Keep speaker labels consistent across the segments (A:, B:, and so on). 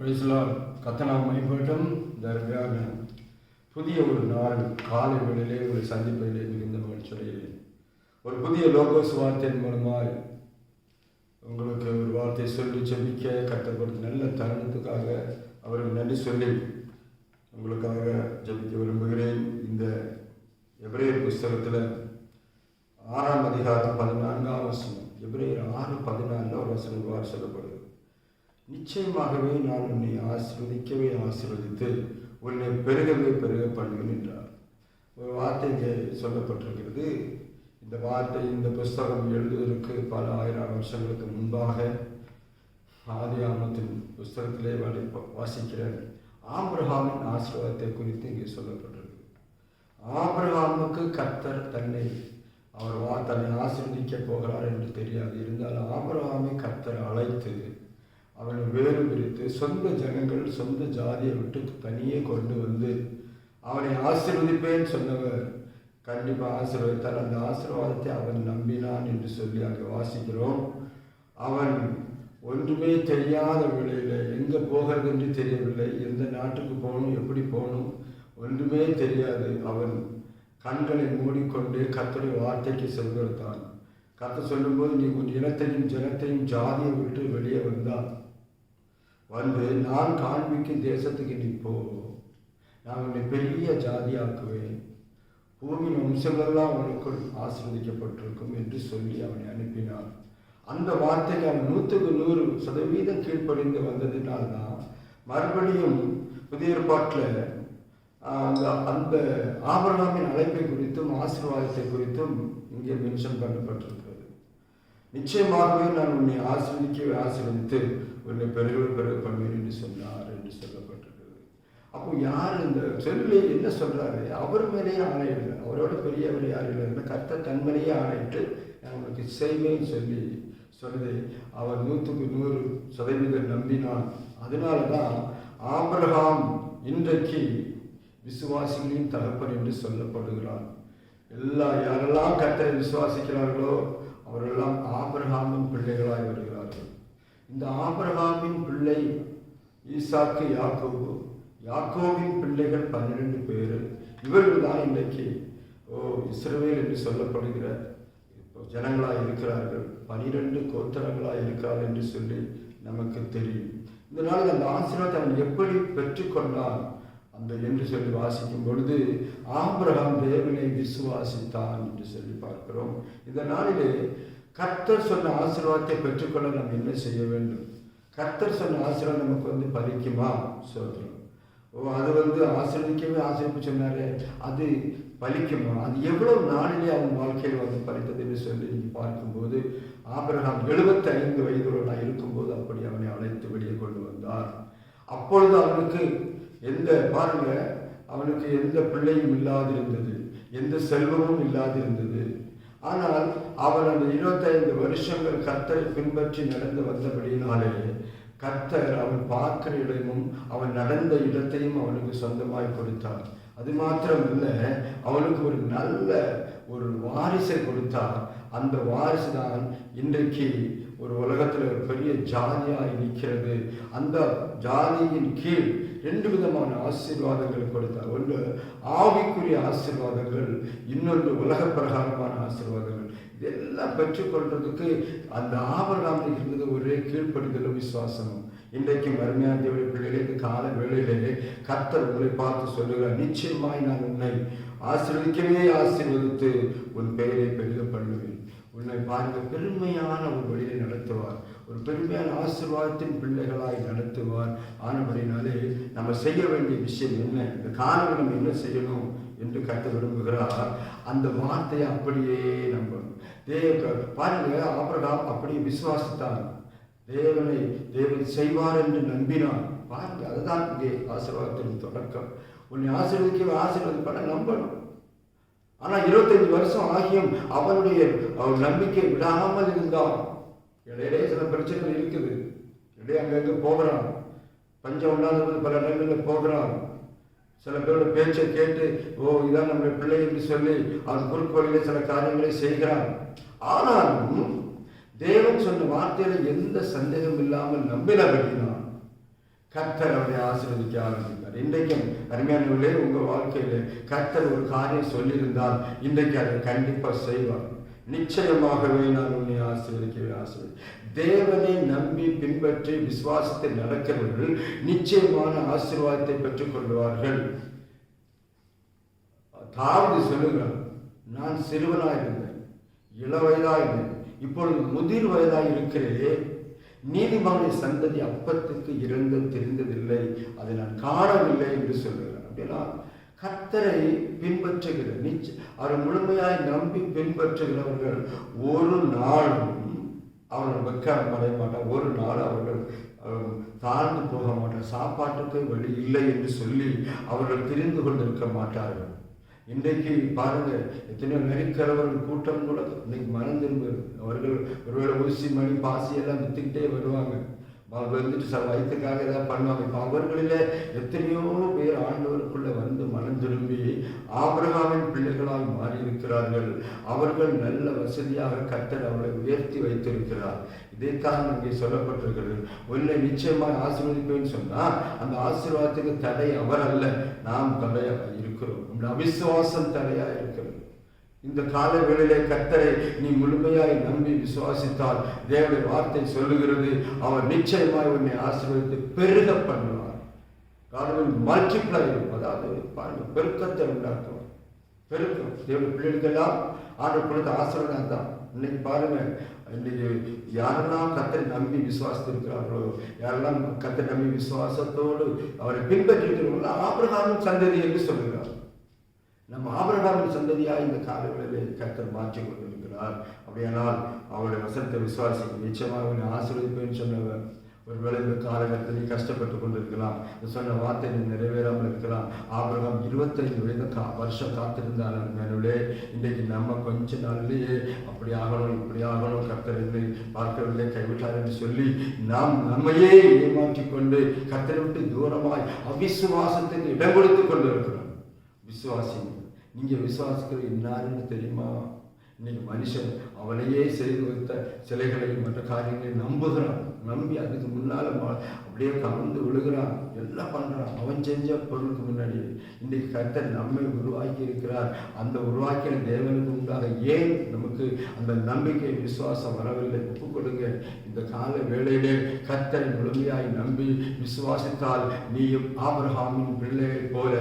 A: பிரைஸ்லாம் கத்தனா மணிபட்டும் தர்காக புதிய ஒரு நாள் காலை வேளையிலே ஒரு சந்திப்பிலே மிகுந்த மகிழ்ச்சியடைகிறேன் ஒரு புதிய லோகோஸ் வார்த்தையின் மூலமாக உங்களுக்கு ஒரு வார்த்தையை சொல்லி செபிக்க கட்டப்படுத்த நல்ல தருணத்துக்காக அவருக்கு நன்றி சொல்லி உங்களுக்காக ஜபிக்க விரும்புகிறேன் இந்த எப்ரேயர் புஸ்தகத்தில் ஆறாம் அதிகாரம் பதினான்காம் வசனம் எப்ரேயர் ஆறு பதினான்காம் ஒரு வார் சொல்லப்படும் நிச்சயமாகவே நான் உன்னை ஆசிர்வதிக்கவே ஆசிர்வதித்து உன்னை பெருகவே பெருக பண்ணுவேன் என்றார் ஒரு வார்த்தை இங்கே சொல்லப்பட்டிருக்கிறது இந்த வார்த்தை இந்த புஸ்தகம் எழுதுவதற்கு பல ஆயிரம் வருஷங்களுக்கு முன்பாக ஆதி ஆமத்தின் புஸ்தகத்திலே வாசிக்கிறேன் ஆப்ரஹாமின் ஆசீர்வாதத்தை குறித்து இங்கே சொல்லப்பட்டிருக்கு ஆப்ரஹாமுக்கு கர்த்தர் தன்னை அவர் வா தன்னை ஆசிர்வதிக்கப் போகிறார் என்று தெரியாது இருந்தாலும் ஆப்ரஹாமை கர்த்தர் அழைத்து அவனை வேறு பிரித்து சொந்த ஜனங்கள் சொந்த ஜாதியை விட்டு தனியே கொண்டு வந்து அவனை ஆசிர்வதிப்பேன் சொன்னவர் கண்டிப்பாக ஆசீர்வதித்தால் அந்த ஆசீர்வாதத்தை அவன் நம்பினான் என்று சொல்லி அங்கே வாசிக்கிறோம் அவன் ஒன்றுமே தெரியாத வேலையில் எங்கே போகிறது என்று தெரியவில்லை எந்த நாட்டுக்கு போகணும் எப்படி போகணும் ஒன்றுமே தெரியாது அவன் கண்களை மூடிக்கொண்டு கத்தரை வார்த்தைக்கு செல்கிறதான் கத்தை சொல்லும்போது நீ உன் இனத்தையும் ஜனத்தையும் ஜாதியை விட்டு வெளியே வந்தான் வந்து நான் காண்பிக்கும் தேசத்துக்கு நீ போ நான் உன்னை பெரிய ஜாதியாக்குவேன் பூமியின் வம்சங்கள்லாம் உனக்குள் ஆசிர்வதிக்கப்பட்டிருக்கும் என்று சொல்லி அவனை அனுப்பினான் அந்த வார்த்தைக்கு அவன் நூற்றுக்கு நூறு சதவீதம் கீழ்ப்படிந்து வந்ததுனால்தான் மறுபடியும் புதிய ஏற்பாட்டில் அந்த அந்த ஆபரணாமின் அழைப்பை குறித்தும் ஆசீர்வாதத்தை குறித்தும் இங்கே மென்ஷன் பண்ணப்பட்டிருக்கிறது நிச்சயமாகவே நான் உன்னை ஆசீர்வதிக்க ஆசீர்வதித்து உன்னை பெருகலும் பெருக பண்ணுவீர் என்று சொன்னார் என்று சொல்லப்பட்டிருக்கிறது அப்போ யார் இந்த செல்வியை என்ன சொல்கிறாரு அவர் மேலேயே ஆணையிடல அவரோட பெரியவர் யார் இல்லை கத்த கர்த்த தன்மனையே ஆணையிட்டு நான் உங்களுக்கு சொல்லி சொல்லி அவர் நூற்றுக்கு நூறு சதவீதம் நம்பினான் அதனால தான் ஆபிரகாம் இன்றைக்கு விசுவாசிகளின் தகப்பன் என்று சொல்லப்படுகிறான் எல்லா யாரெல்லாம் கத்தரை விசுவாசிக்கிறார்களோ அவரெல்லாம் ஆபிரகாமின் பிள்ளைகளாய் வருகிறார் இந்த ஆபிரகாமின் பிள்ளை ஈசாக்கு யாக்கோபு யாக்கோவின் பிள்ளைகள் பன்னிரெண்டு பேர் இவர்கள் தான் இன்றைக்கு ஓ இஸ்ரவேல் என்று சொல்லப்படுகிற இப்போ ஜனங்களாக இருக்கிறார்கள் பனிரெண்டு கோத்திரங்களாக இருக்கிறார்கள் என்று சொல்லி நமக்கு தெரியும் இதனால் அந்த ஆசிரியர் அவன் எப்படி பெற்றுக்கொண்டான் அந்த என்று சொல்லி வாசிக்கும் பொழுது ஆபிரகாம் தேவனை விசுவாசித்தான் என்று சொல்லி பார்க்கிறோம் இதனாலே கர்த்தர் சொன்ன ஆசீர்வாதத்தை பெற்றுக்கொள்ள நம்ம என்ன செய்ய வேண்டும் கர்த்தர் சொன்ன ஆசீர்வாதம் நமக்கு வந்து பலிக்குமா சொல்கிறோம் ஓ அது வந்து ஆசீர்வதிக்கவே ஆசீர்வதிப்பு சொன்னாரே அது பலிக்குமா அது எவ்வளவு நாளிலே அவன் வாழ்க்கையில் வந்து பலித்தது என்று சொல்லி நீங்கள் பார்க்கும்போது ஆபிரகாம் எழுபத்தி ஐந்து இருக்கும் இருக்கும்போது அப்படி அவனை அழைத்து வெளியே கொண்டு வந்தார் அப்பொழுது அவனுக்கு எந்த பாருங்க அவனுக்கு எந்த பிள்ளையும் இல்லாது இருந்தது எந்த செல்வமும் இல்லாது இருந்தது ஆனால் அவர் அந்த இருபத்தைந்து வருஷங்கள் கர்த்தரை பின்பற்றி நடந்து வந்தபடியினாலே கர்த்தர் அவன் பார்க்கிற இடமும் அவன் நடந்த இடத்தையும் அவனுக்கு சொந்தமாய் கொடுத்தார் அது மாத்திரம் இல்லை அவனுக்கு ஒரு நல்ல ஒரு வாரிசை கொடுத்தார் அந்த வாரிசு தான் இன்றைக்கு ஒரு உலகத்தில் ஒரு பெரிய ஜாதியாக நிற்கிறது அந்த ஜாதியின் கீழ் ரெண்டு விதமான ஆசீர்வாதங்கள் கொடுத்தார் ஒன்று ஆவிக்குரிய ஆசீர்வாதங்கள் இன்னொன்று உலக பிரகாரமான ஆசீர்வாதங்கள் இதெல்லாம் பெற்றுக்கொள்றதுக்கு அந்த ஆபரணம் இருந்தது ஒரே கீழ்ப்படுதலும் விசுவாசமும் இன்றைக்கு மருமையான தேவை பிள்ளைகளே இந்த கால வேளையிலே கர்த்தர் உங்களை பார்த்து சொல்லுகிறார் நிச்சயமாய் நான் உன்னை ஆசீர்வதிக்கவே ஆசீர்வதித்து உன் பெயரை பெருகப்படுவேன் உன்னை பாருங்க பெருமையான ஒரு வழியை நடத்துவார் ஒரு பெருமையான ஆசீர்வாதத்தின் பிள்ளைகளாய் நடத்துவார் ஆனபடினாலே நம்ம செய்ய வேண்டிய விஷயம் என்ன இந்த காலம் நம்ம என்ன செய்யணும் என்று கற்று விரும்புகிறார் அந்த வார்த்தையை அப்படியே நம்பணும் தேவ பாருங்க அப்புறம் அப்படியே விசுவாசித்தான் தேவனை தேவன் செய்வார் என்று நம்பினார் பாருங்க அதுதான் இங்கே ஆசீர்வாதத்தின் தொடக்கம் உன்னை ஆசீர்வதிக்க ஆசீர்வதிப்பட நம்பணும் ஆனால் இருபத்தஞ்சு வருஷம் ஆகியும் அவனுடைய நம்பிக்கை விடாமல் இருந்தான் இடையிலே சில பிரச்சனைகள் இருக்குது இடையே அங்கங்கே போகிறான் பஞ்சம் இல்லாதபோது பல இடங்களில் போகிறான் சில பேரோட பேச்சை கேட்டு ஓ இதான் நம்முடைய பிள்ளை என்று சொல்லி அந்த குறுக்கோளிலே சில காரியங்களை செய்கிறான் ஆனாலும் தேவன் சொன்ன வார்த்தையில எந்த சந்தேகம் இல்லாமல் நம்பினபடினான் கர்த்தர் அவரை ஆசீர்வதிக்க ஆரம்பித்தார் இன்றைக்கும் அருமையானவர்களே உங்கள் வாழ்க்கையில் கர்த்தர் ஒரு காரியம் சொல்லியிருந்தால் இன்றைக்கு அதை கண்டிப்பாக செய்வார் நிச்சயமாகவே நான் உன்னை ஆசீர்வதிக்கவே ஆசை தேவனை நம்பி பின்பற்றி விசுவாசத்தை நடக்கிறவர்கள் நிச்சயமான ஆசீர்வாதத்தை பெற்றுக் கொள்வார்கள் தாவது சொல்லுங்கள் நான் சிறுவனாக இருந்தேன் இள வயதாக இருந்தேன் இப்பொழுது முதிர் வயதாக இருக்கிறேன் நீதிமானை சந்ததி அப்பத்துக்கு இறங்க தெரிந்ததில்லை அதை நான் காணவில்லை என்று சொல்கிறேன் அப்படின்னா கத்தரை பின்பற்றுகிற நிச்ச அவரை முழுமையாய் நம்பி பின்பற்றுகிறவர்கள் ஒரு நாளும் அவர்கள் வெக்கம் அடைய மாட்டார் ஒரு நாள் அவர்கள் தாழ்ந்து போக மாட்டார் சாப்பாட்டுக்கு வழி இல்லை என்று சொல்லி அவர்கள் தெரிந்து கொண்டிருக்க மாட்டார்கள் இன்றைக்கு பாருங்க எத்தனையோ நெறிக்கிறவர்கள் கூட்டம் கூட இன்னைக்கு மனம் திரும்ப அவர்கள் ஒருவேளை ஊசி மணி பாசி எல்லாம் வித்துக்கிட்டே வருவாங்க அவங்க வந்துட்டு ச வயிற்றுக்காக ஏதாவது பண்ணுவாங்க இப்போ அவர்களில் எத்தனையோ பேர் ஆண்டவருக்குள்ளே வந்து மனம் திரும்பி ஆபிரகாமின் பிள்ளைகளாய் மாறியிருக்கிறார்கள் அவர்கள் நல்ல வசதியாக கத்தர் அவளை உயர்த்தி வைத்திருக்கிறார் இதைத்தான் இங்கே சொல்லப்பட்டிருக்கிறது உன்னை நிச்சயமாக ஆசீர்வதிப்பேன்னு சொன்னால் அந்த ஆசீர்வாதத்துக்கு தடை அவர் அல்ல நாம் தடையாக இருக்கிறோம் அவிசுவாசம் தடையாக இருக்கிறோம் இந்த கால வேளையிலே கத்தரை நீ முழுமையாய் நம்பி விசுவாசித்தால் தேவனுடைய வார்த்தை சொல்லுகிறது அவர் நிச்சயமாய் உன்னை ஆசீர்வதித்து பெருக பண்ணுவார் காலவில் மல்டிப்ளை அதாவது பெருக்கத்தை உண்டாக்குவார் பெருக்கம் தேவனுடைய பிள்ளைகளுக்கெல்லாம் ஆண்டு கொடுத்த ஆசீர்வாதம் தான் இன்னைக்கு பாருங்க இன்னைக்கு யாரெல்லாம் கத்தை நம்பி விசுவாசத்திருக்கிறார்களோ யாரெல்லாம் கத்தை நம்பி விசுவாசத்தோடு அவரை பின்பற்றி இருக்கிறவங்களோ ஆபிரகாமும் சந்ததி என்று சொல்லுகிறார் நம்ம ஆபரகாமின் சந்ததியாக இந்த காலங்களிலே கத்தர் கர்த்தர் மாற்றிக் கொண்டிருக்கிறார் அப்படியானால் அவருடைய வசனத்தை விசுவாசிக்க நிச்சயமாக ஆசிரியப்பேன்னு சொன்னவர் ஒருவேளை இந்த காலகட்டத்தில் கஷ்டப்பட்டு கொண்டிருக்கலாம் சொன்ன வார்த்தை நிறைவேறாமல் இருக்கலாம் ஆபரகம் இருபத்தைந்து வயது கா வருஷம் காத்திருந்தாலும் மேலே இன்றைக்கு நம்ம கொஞ்ச நாள்லேயே அப்படி ஆகணும் இப்படி ஆகணும் கத்தரில்லை பார்க்கவில்லை கைவிட்டார் என்று சொல்லி நாம் நம்மையே ஏமாற்றி கொண்டு கத்தரை விட்டு தூரமாய் அவிசுவாசத்துக்கு இடம் கொடுத்து கொண்டிருக்கிறோம் விசுவாசி நீங்கள் விசுவாசிக்கிற இன்னாருன்னு தெரியுமா இன்னைக்கு மனுஷன் அவனையே செய்து வைத்த சிலைகளையும் மற்ற காரியங்களையும் நம்புகிறான் நம்பி அதுக்கு முன்னால் அப்படியே கவர்ந்து விழுகிறான் எல்லாம் பண்ணுறான் அவன் செஞ்ச பொருளுக்கு முன்னாடி இன்றைக்கு கர்த்தர் நம்மை உருவாக்கி இருக்கிறார் அந்த உருவாக்கின தேவனுக்கு உண்டாக ஏன் நமக்கு அந்த நம்பிக்கை விசுவாசம் வரவில்லை ஒப்பு கொடுங்க இந்த கால வேளையிலே கர்த்தரை முழுமையாய் நம்பி விசுவாசித்தால் நீயும் ஆப்ரஹாமின் பிள்ளையைப் போல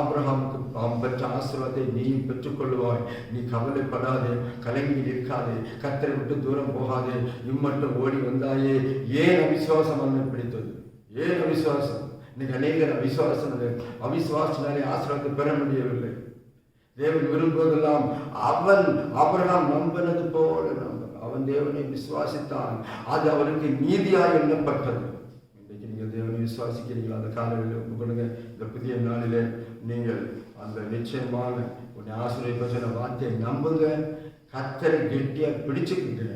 A: ஆப்ரஹாமுக்கு பெற்ற ஆசிரத்தை நீயும் பெற்றுக்கொள்வாய் நீ கவலைப்படாதே கலங்கி நிற்காது விடாதே கத்தரை விட்டு தூரம் போகாதே இம்மட்டும் ஓடி வந்தாயே ஏன் அவிசுவாசம் வந்து பிடித்தது ஏன் அவிசுவாசம் இன்னைக்கு அநேகர் அவிசுவாசம் அவிசுவாசினாலே ஆசிரியத்தை பெற முடியவில்லை தேவன் விரும்புவதெல்லாம் அவன் அவரெல்லாம் நம்பினது போல அவன் தேவனை விசுவாசித்தான் அது அவனுக்கு நீதியாக எண்ணப்பட்டது இன்றைக்கு நீங்கள் தேவனை விசுவாசிக்கிறீங்களா அந்த காலையில் உங்களுக்கு இந்த புதிய நாளிலே நீங்கள் அந்த நிச்சயமான ஆசிரியர் பேசுகிற வார்த்தையை நம்புங்க கத்தரை கெட்டியாக பிடிச்சுக்கிட்டு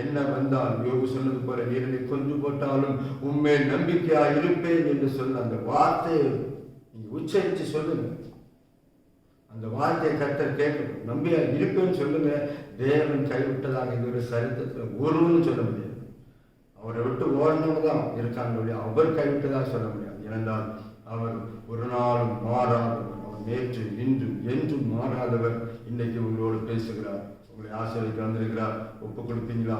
A: என்ன வந்தால் யோகு சொன்னது போல நீரனை கொஞ்சம் போட்டாலும் உண்மையில் நம்பிக்கையா இருப்பேன் என்று சொன்ன அந்த வார்த்தையை உச்சரித்து சொல்லுங்க அந்த வார்த்தையை கத்தர் கேட்கணும் நம்பியா இருப்பேன்னு சொல்லுங்க தேவன் கைவிட்டதாக இது ஒரு சரித்திரத்தில் ஒருவன்னு சொல்ல முடியாது அவரை விட்டு ஓடினவங்க தான் இருக்காங்க அவர் கைவிட்டதாக சொல்ல முடியாது ஏனென்றால் அவர் ஒரு நாளும் மாறாதவர் நேற்று இன்று என்றும் மாறாதவர் இன்னைக்கு உங்களோடு பேசுகிறார் உங்களை ஆசிரியர் வந்திருக்கிறார் ஒப்பு கொடுப்பீங்களா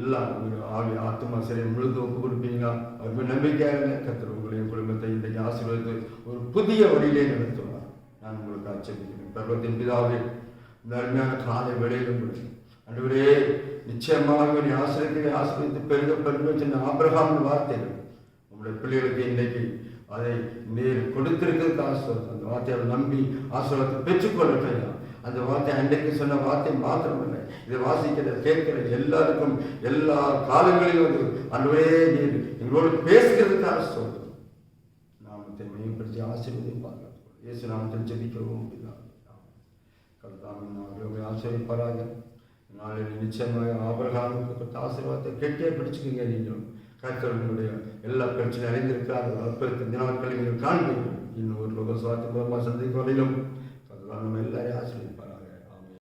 A: எல்லாம் உங்கள் ஆவி ஆத்மா சரியை முழுக்க ஒப்பு கொடுப்பீங்களா அவர் நம்பிக்கையாக கத்திர உங்களையும் குடும்பத்தை இன்றைக்கு ஆசீர்வதித்து ஒரு புதிய வழியிலே நடத்துவார் நான் உங்களுக்கு ஆச்சரிக்கிறேன் பருவத்தின் பிதாவே அருமையான காலை வெளியில கூட அன்றுவரே நிச்சயமாக ஆசிரியர்களை ஆசிரியத்து பெருக பெருமை சின்ன ஆபிரகாம் வார்த்தைகள் உங்களுடைய பிள்ளைகளுக்கு இன்னைக்கு அதை நீர் கொடுத்திருக்கிறதுக்கு ஆசிரியர் அந்த வார்த்தையை நம்பி ஆசிரியத்தை பெற்றுக்கொள்ள அந்த வார்த்தை அன்றைக்கு சொன்ன வார்த்தை இல்லை இதை வாசிக்கிற கேட்கிற எல்லாருக்கும் எல்லா காலங்களிலும் வந்து அன்பே நீர் எங்களோடு பேசுகிறதுக்கு ஆசிரியர் நாமத்தை மேம்படுத்தி ஆசீர்வதிப்பாங்க இயேசு நாமத்தில் ஜெபிக்கவும் அப்படிதான் கலதாமின் ஆசிரியப்பாராக நாளில் நிச்சயமாக ஆபரகாமுக்கு கொடுத்த ஆசீர்வாதத்தை கெட்டே பிடிச்சிக்கிங்க நீங்களும் கத்தர்களுடைய எல்லா பிரச்சனையும் அறிந்திருக்கிறார் அற்புதத்தின் ஞானக்களை நீங்கள் காண்பீர்கள் இன்னும் ஒரு லோக சுவாத்தி சந்திக்கும் வரையிலும் அதுதான் நம்ம எல்லாரையும் ஆசிரியப்பார்